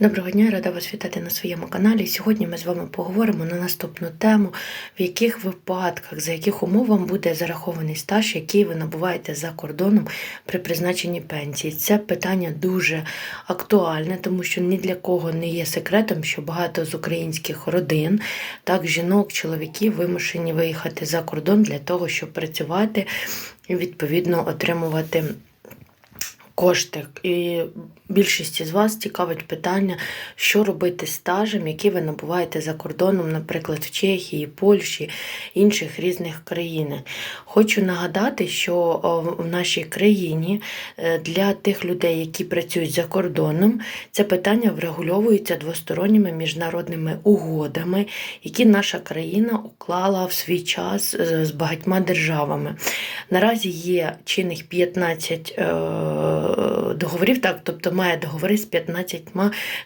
Доброго дня, рада вас вітати на своєму каналі. Сьогодні ми з вами поговоримо на наступну тему, в яких випадках, за яких умов вам буде зарахований стаж, який ви набуваєте за кордоном при призначенні пенсії. Це питання дуже актуальне, тому що ні для кого не є секретом, що багато з українських родин, так жінок, чоловіків вимушені виїхати за кордон для того, щоб працювати і відповідно отримувати. Кошти. І більшість з вас цікавить питання, що робити стажем, який ви набуваєте за кордоном, наприклад, в Чехії, Польщі, інших різних країнах. Хочу нагадати, що в нашій країні е, для тих людей, які працюють за кордоном, це питання врегульовується двосторонніми міжнародними угодами, які наша країна уклала в свій час е, з багатьма державами. Наразі є чинних 15 е, договорів, так, тобто має договори з 15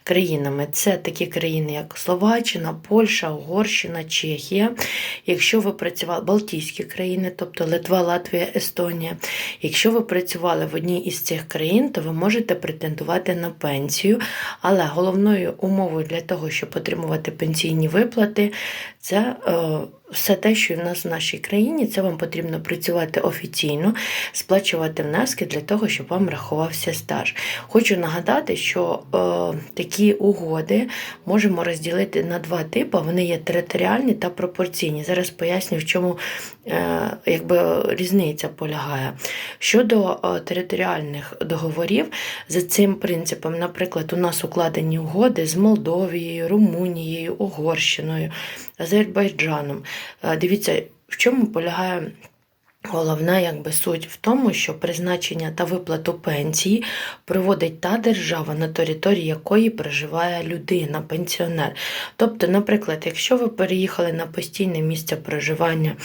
країнами. Це такі країни, як Словаччина, Польща, Угорщина, Чехія. Якщо ви працювали Балтійські країни, тобто Литва, Латвія, Естонія. Якщо ви працювали в одній із цих країн, то ви можете претендувати на пенсію. Але головною умовою для того, щоб отримувати пенсійні виплати, це е, все те, що в нас в нашій країні, це вам потрібно працювати офіційно, сплачувати внески для того, щоб вам рахувався стаж. Хочу нагадати, що е, такі угоди можемо розділити на два типи. Вони є територіальні та пропорційні. Зараз поясню, в чому е, якби, різниця полягає. Щодо е, територіальних договорів, за цим принципом, наприклад, у нас укладені угоди з Молдовією, Румунією, Угорщиною, Азербайджаном. Е, Дивіться, в чому полягає. Головна якби суть в тому, що призначення та виплату пенсії проводить та держава, на території якої проживає людина, пенсіонер. Тобто, наприклад, якщо ви переїхали на постійне місце проживання е,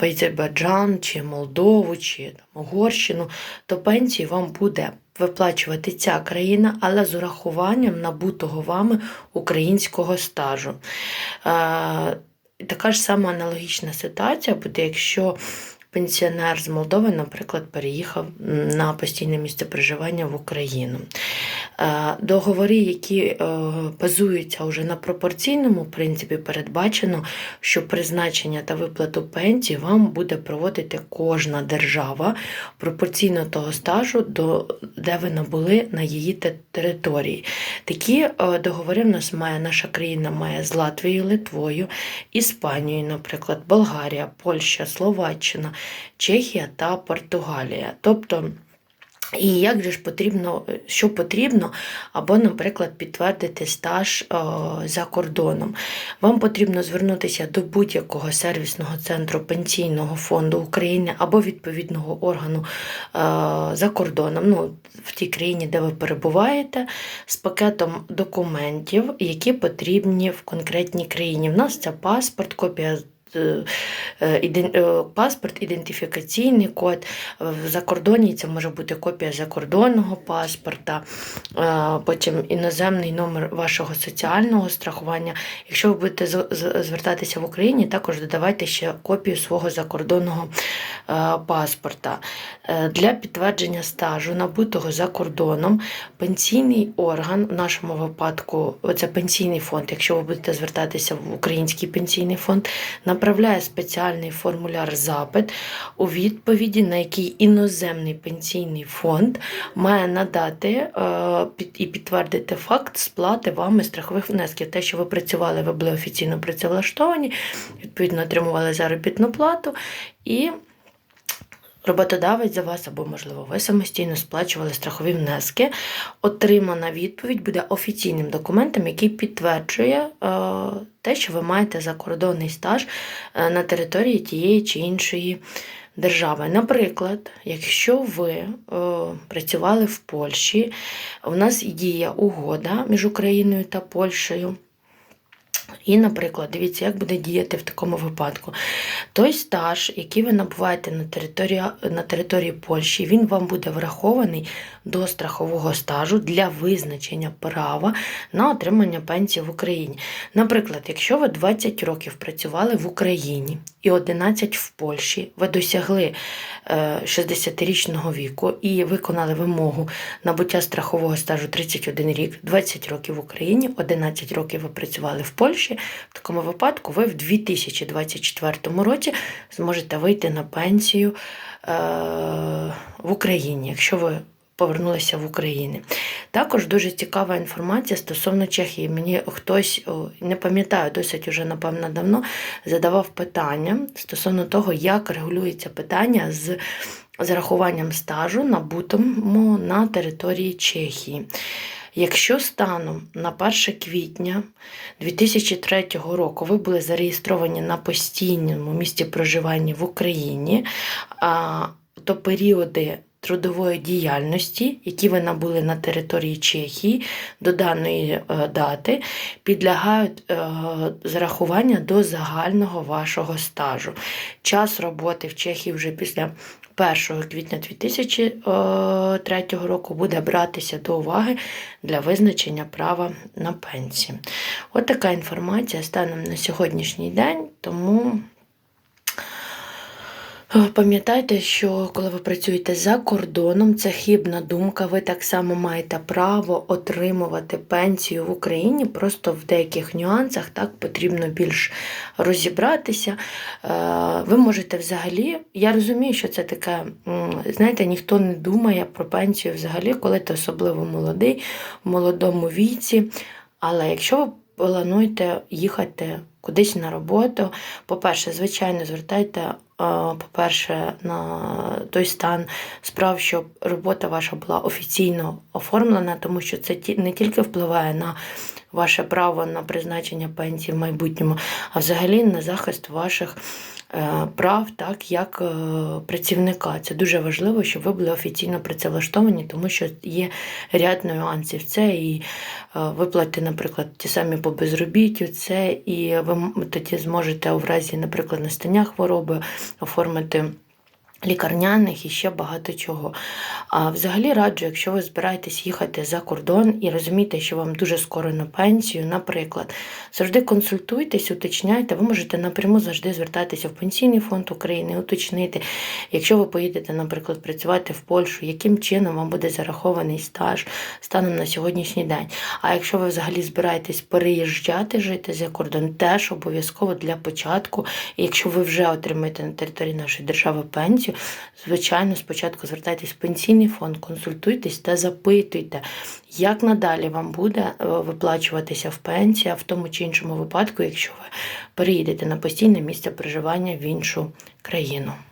в Азербайджан чи Молдову, чи Угорщину, то пенсію вам буде виплачувати ця країна, але з урахуванням набутого вами українського стажу. Така ж сама аналогічна ситуація буде, якщо пенсіонер з Молдови, наприклад, переїхав на постійне місце проживання в Україну. Е, Договори, які е, базуються вже на пропорційному принципі, передбачено, що призначення та виплату пенсії вам буде проводити кожна держава пропорційно того стажу, де ви набули на її території. Такі е, договори в нас має наша країна має з Латвією, Литвою, Іспанією, наприклад, Болгарія, Польща, Словаччина, Чехія та Португалія. Тобто і як же ж потрібно, що потрібно, або, наприклад, підтвердити стаж е, за кордоном. Вам потрібно звернутися до будь-якого сервісного центру Пенсійного фонду України або відповідного органу е, за кордоном, ну, в тій країні, де ви перебуваєте, з пакетом документів, які потрібні в конкретній країні. В нас це паспорт, копія паспорт, ідентифікаційний код. В закордонні це може бути копія закордонного паспорта, е, потім іноземний номер вашого соціального страхування. Якщо ви будете звертатися в Україні, також додавайте ще копію свого закордонного е, паспорта. Е, Для підтвердження стажу, набутого за кордоном, пенсійний орган, в нашому випадку, це пенсійний фонд, якщо ви будете звертатися в український пенсійний фонд, направляє спеціальний формуляр запит, у відповіді на який іноземний пенсійний фонд має надати е, і підтвердити факт сплати вами страхових внесків. Те, що ви працювали, ви були офіційно працевлаштовані, відповідно отримували заробітну плату і. Роботодавець за вас або, можливо, ви самостійно сплачували страхові внески. Отримана відповідь буде офіційним документом, який підтверджує е, те, що ви маєте закордонний стаж е, на території тієї чи іншої держави. Наприклад, якщо ви е, працювали в Польщі, у нас діє угода між Україною та Польщею. І, наприклад, дивіться, як буде діяти в такому випадку. Той стаж, який ви набуваєте на території, на території Польщі, він вам буде врахований до страхового стажу для визначення права на отримання пенсії в Україні. Наприклад, якщо ви 20 років працювали в Україні і 11 в Польщі, ви досягли е, 60-річного віку і виконали вимогу набуття страхового стажу 31 рік, 20 років в Україні, 11 років ви працювали в Польщі. В такому випадку ви в 2024 році зможете вийти на пенсію е, в Україні, якщо ви повернулися в Україну. Також дуже цікава інформація стосовно Чехії. Мені хтось, не пам'ятаю, досить уже, напевно, давно задавав питання стосовно того, як регулюється питання з зарахуванням стажу набутому на території Чехії. Якщо станом на 1 квітня 2003 року ви були зареєстровані на постійному місці проживання в Україні, то періоди трудової діяльності, які ви набули на території Чехії до даної е, дати, підлягають е, зарахування до загального вашого стажу. Час роботи в Чехії вже після 1 квітня 2003 року буде братися до уваги для визначення права на пенсію. От така інформація станом на сьогоднішній день, тому. Пам'ятайте, що коли ви працюєте за кордоном, це хибна думка. Ви так само маєте право отримувати пенсію в Україні. Просто в деяких нюансах так потрібно більш розібратися. Е, Ви можете взагалі, я розумію, що це таке, знаєте, ніхто не думає про пенсію взагалі, коли ти особливо молодий, в молодому віці. Але якщо ви плануєте їхати кудись на роботу, по-перше, звичайно, звертайте, по-перше, на той стан справ, щоб робота ваша була офіційно оформлена, тому що це не тільки впливає на ваше право на призначення пенсії в майбутньому, а взагалі на захист ваших прав, так як е, працівника. Це дуже важливо, щоб ви були офіційно працевлаштовані, тому що є ряд нюансів. Це і е, виплати, наприклад, ті самі по безробіттю, це і ви тоді зможете у разі, наприклад, настання хвороби оформити. Лікарняних і ще багато чого. А взагалі раджу, якщо ви збираєтесь їхати за кордон і розумієте, що вам дуже скоро на пенсію, наприклад, завжди консультуйтесь, уточняйте. Ви можете напряму завжди звертатися в Пенсійний фонд України, уточнити, якщо ви поїдете, наприклад, працювати в Польщу, яким чином вам буде зарахований стаж станом на сьогоднішній день. А якщо ви взагалі збираєтесь переїжджати жити за кордон, теж обов'язково для початку, якщо ви вже отримаєте на території нашої держави пенсію, звичайно, спочатку звертайтесь в пенсійний фонд, консультуйтесь та запитуйте, як надалі вам буде е, виплачуватися в пенсія в тому чи іншому випадку, якщо ви переїдете на постійне місце проживання в іншу країну.